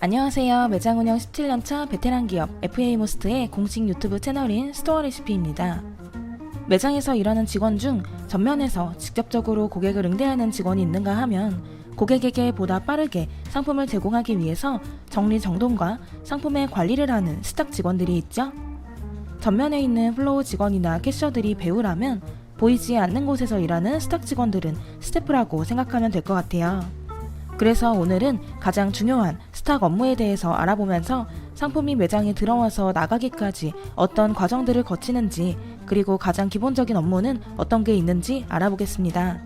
안녕하세요. 매장 운영 17년차 베테랑 기업 FA모스트의 공식 유튜브 채널인 스토어 레시피입니다. 매장에서 일하는 직원 중 전면에서 직접적으로 고객을 응대하는 직원이 있는가 하면 고객에게 보다 빠르게 상품을 제공하기 위해서 정리정돈과 상품의 관리를 하는 스탁 직원들이 있죠. 전면에 있는 플로우 직원이나 캐셔들이 배우라면 보이지 않는 곳에서 일하는 스탁 직원들은 스태프라고 생각하면 될 것 같아요. 그래서 오늘은 가장 중요한 스탁 업무에 대해서 알아보면서 상품이 매장에 들어와서 나가기까지 어떤 과정들을 거치는지 그리고 가장 기본적인 업무는 어떤 게 있는지 알아보겠습니다.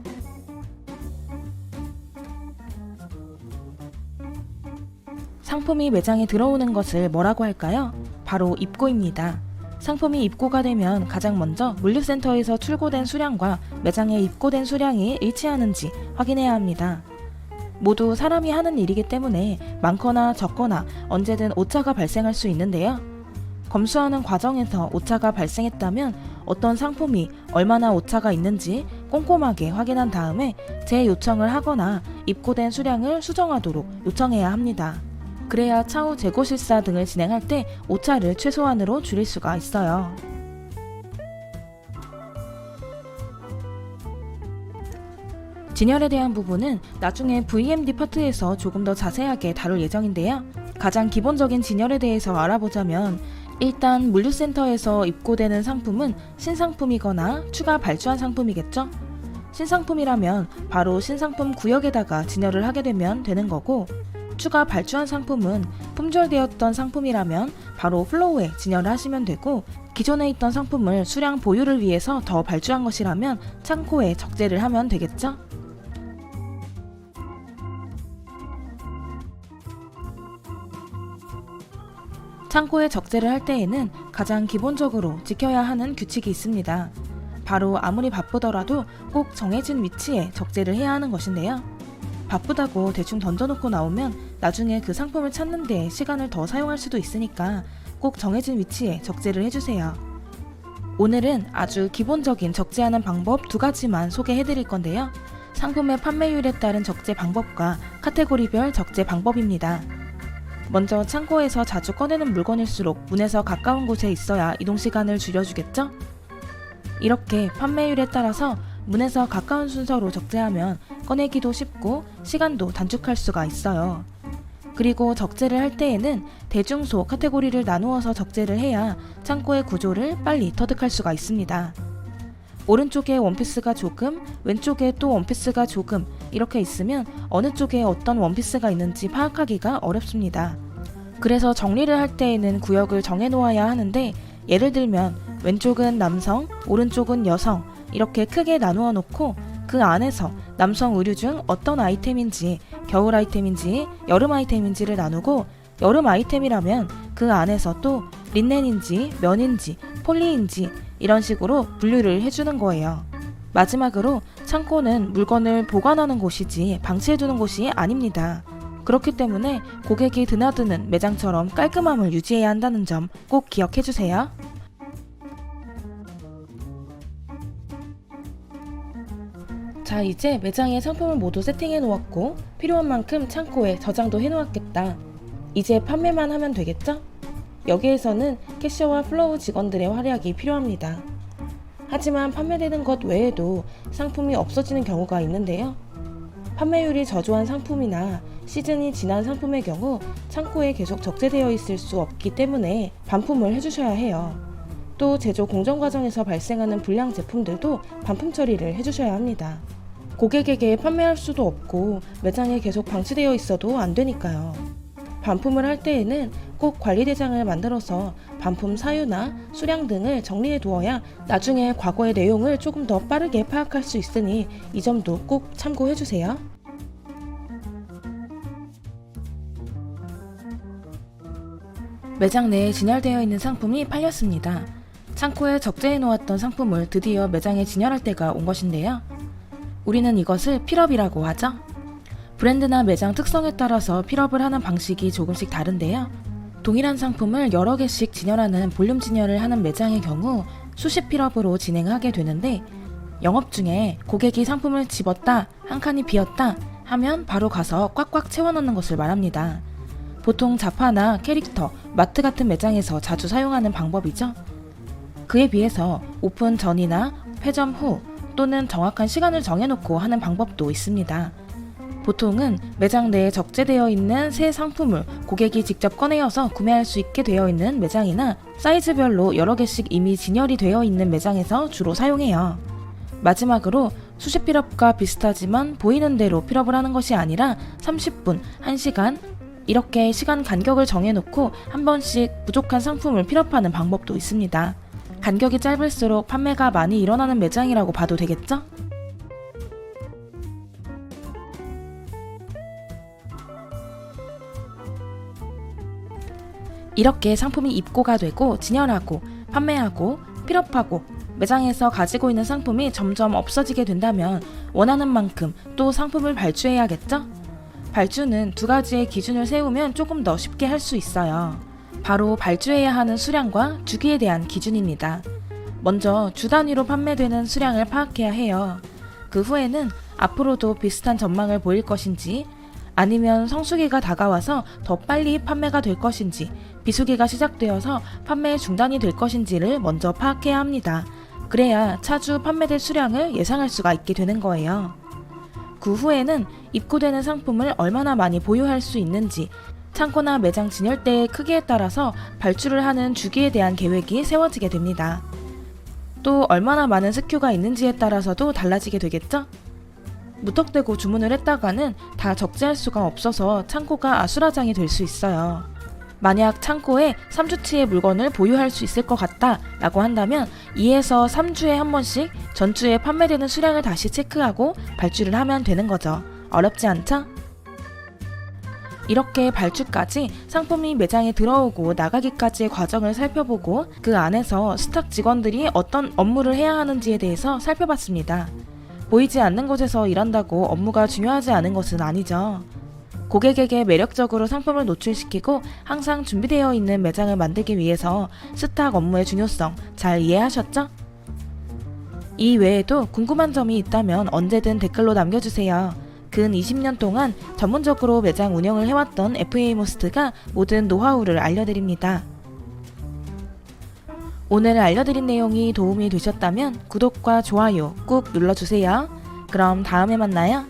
상품이 매장에 들어오는 것을 뭐라고 할까요? 바로 입고입니다. 상품이 입고가 되면 가장 먼저 물류센터에서 출고된 수량과 매장에 입고된 수량이 일치하는지 확인해야 합니다. 모두 사람이 하는 일이기 때문에 많거나 적거나 언제든 오차가 발생할 수 있는데요. 검수하는 과정에서 오차가 발생했다면 어떤 상품이 얼마나 오차가 있는지 꼼꼼하게 확인한 다음에 재요청을 하거나 입고된 수량을 수정하도록 요청해야 합니다. 그래야 차후 재고 실사 등을 진행할 때 오차를 최소한으로 줄일 수가 있어요. 진열에 대한 부분은 나중에 VMD 파트에서 조금 더 자세하게 다룰 예정인데요. 가장 기본적인 진열에 대해서 알아보자면 일단 물류센터에서 입고되는 상품은 신상품이거나 추가 발주한 상품이겠죠. 신상품이라면 바로 신상품 구역에다가 진열을 하게 되면 되는 거고 추가 발주한 상품은 품절되었던 상품이라면 바로 플로우에 진열을 하시면 되고 기존에 있던 상품을 수량 보유를 위해서 더 발주한 것이라면 창고에 적재를 하면 되겠죠. 창고에 적재를 할 때에는 가장 기본적으로 지켜야 하는 규칙이 있습니다. 바로 아무리 바쁘더라도 꼭 정해진 위치에 적재를 해야 하는 것인데요. 바쁘다고 대충 던져놓고 나오면 나중에 그 상품을 찾는 데 시간을 더 사용할 수도 있으니까 꼭 정해진 위치에 적재를 해주세요. 오늘은 아주 기본적인 적재하는 방법 두 가지만 소개해 드릴 건데요. 상품의 판매율에 따른 적재 방법과 카테고리별 적재 방법입니다. 먼저 창고에서 자주 꺼내는 물건일수록 문에서 가까운 곳에 있어야 이동 시간을 줄여주겠죠? 이렇게 판매율에 따라서 문에서 가까운 순서로 적재하면 꺼내기도 쉽고 시간도 단축할 수가 있어요. 그리고 적재를 할 때에는 대중소 카테고리를 나누어서 적재를 해야 창고의 구조를 빨리 터득할 수가 있습니다. 오른쪽에 원피스가 조금, 왼쪽에 또 원피스가 조금 이렇게 있으면 어느 쪽에 어떤 원피스가 있는지 파악하기가 어렵습니다. 그래서 정리를 할 때에는 구역을 정해 놓아야 하는데 예를 들면 왼쪽은 남성, 오른쪽은 여성 이렇게 크게 나누어 놓고 그 안에서 남성 의류 중 어떤 아이템인지 겨울 아이템인지 여름 아이템인지를 나누고 여름 아이템이라면 그 안에서 또 린넨인지 면인지 폴리인지 이런 식으로 분류를 해주는 거예요. 마지막으로 창고는 물건을 보관하는 곳이지 방치해두는 곳이 아닙니다. 그렇기 때문에 고객이 드나드는 매장처럼 깔끔함을 유지해야 한다는 점 꼭 기억해주세요. 자, 이제 매장에 상품을 모두 세팅해 놓았고 필요한 만큼 창고에 저장도 해 놓았겠다. 이제 판매만 하면 되겠죠? 여기에서는 캐셔와 플로우 직원들의 활약이 필요합니다. 하지만 판매되는 것 외에도 상품이 없어지는 경우가 있는데요. 판매율이 저조한 상품이나 시즌이 지난 상품의 경우 창고에 계속 적재되어 있을 수 없기 때문에 반품을 해주셔야 해요. 또 제조 공정 과정에서 발생하는 불량 제품들도 반품 처리를 해주셔야 합니다. 고객에게 판매할 수도 없고 매장에 계속 방치되어 있어도 안 되니까요. 반품을 할 때에는 꼭 관리대장을 만들어서 반품 사유나 수량 등을 정리해 두어야 나중에 과거의 내용을 조금 더 빠르게 파악할 수 있으니 이 점도 꼭 참고해 주세요. 매장 내에 진열되어 있는 상품이 팔렸습니다. 창고에 적재해 놓았던 상품을 드디어 매장에 진열할 때가 온 것인데요. 우리는 이것을 필업이라고 하죠. 브랜드나 매장 특성에 따라서 필업을 하는 방식이 조금씩 다른데요. 동일한 상품을 여러 개씩 진열하는 볼륨 진열을 하는 매장의 경우 수십 필업으로 진행하게 되는데 영업 중에 고객이 상품을 집었다, 한 칸이 비었다 하면 바로 가서 꽉꽉 채워넣는 것을 말합니다. 보통 자파나 캐릭터, 마트 같은 매장에서 자주 사용하는 방법이죠. 그에 비해서 오픈 전이나 폐점 후 또는 정확한 시간을 정해놓고 하는 방법도 있습니다. 보통은 매장 내에 적재되어 있는 새 상품을 고객이 직접 꺼내어서 구매할 수 있게 되어 있는 매장이나 사이즈별로 여러 개씩 이미 진열이 되어 있는 매장에서 주로 사용해요. 마지막으로 수십 필업과 비슷하지만 보이는 대로 필업을 하는 것이 아니라 30분, 1시간 이렇게 시간 간격을 정해놓고 한 번씩 부족한 상품을 필업하는 방법도 있습니다. 간격이 짧을수록 판매가 많이 일어나는 매장이라고 봐도 되겠죠? 이렇게 상품이 입고가 되고 진열하고 판매하고 필업하고 매장에서 가지고 있는 상품이 점점 없어지게 된다면 원하는 만큼 또 상품을 발주해야겠죠? 발주는 두 가지의 기준을 세우면 조금 더 쉽게 할 수 있어요. 바로 발주해야 하는 수량과 주기에 대한 기준입니다. 먼저 주 단위로 판매되는 수량을 파악해야 해요. 그 후에는 앞으로도 비슷한 전망을 보일 것인지 아니면 성수기가 다가와서 더 빨리 판매가 될 것인지 비수기가 시작되어서 판매 중단이 될 것인지를 먼저 파악해야 합니다. 그래야 차주 판매될 수량을 예상할 수가 있게 되는 거예요. 그 후에는 입고되는 상품을 얼마나 많이 보유할 수 있는지 창고나 매장 진열대의 크기에 따라서 발주를 하는 주기에 대한 계획이 세워지게 됩니다. 또 얼마나 많은 스큐가 있는지에 따라서도 달라지게 되겠죠? 무턱대고 주문을 했다가는 다 적재할 수가 없어서 창고가 아수라장이 될 수 있어요. 만약 창고에 3주치의 물건을 보유할 수 있을 것 같다 라고 한다면 2에서 3주에 한 번씩 전주에 판매되는 수량을 다시 체크하고 발주를 하면 되는 거죠. 어렵지 않죠? 이렇게 발주까지 상품이 매장에 들어오고 나가기까지의 과정을 살펴보고 그 안에서 스탁 직원들이 어떤 업무를 해야 하는지에 대해서 살펴봤습니다. 보이지 않는 곳에서 일한다고 업무가 중요하지 않은 것은 아니죠. 고객에게 매력적으로 상품을 노출시키고 항상 준비되어 있는 매장을 만들기 위해서 스탁 업무의 중요성 잘 이해하셨죠? 이 외에도 궁금한 점이 있다면 언제든 댓글로 남겨주세요. 근 20년 동안 전문적으로 매장 운영을 해왔던 FA 모스트가 모든 노하우를 알려드립니다. 오늘 알려드린 내용이 도움이 되셨다면 구독과 좋아요 꾹 눌러주세요. 그럼 다음에 만나요.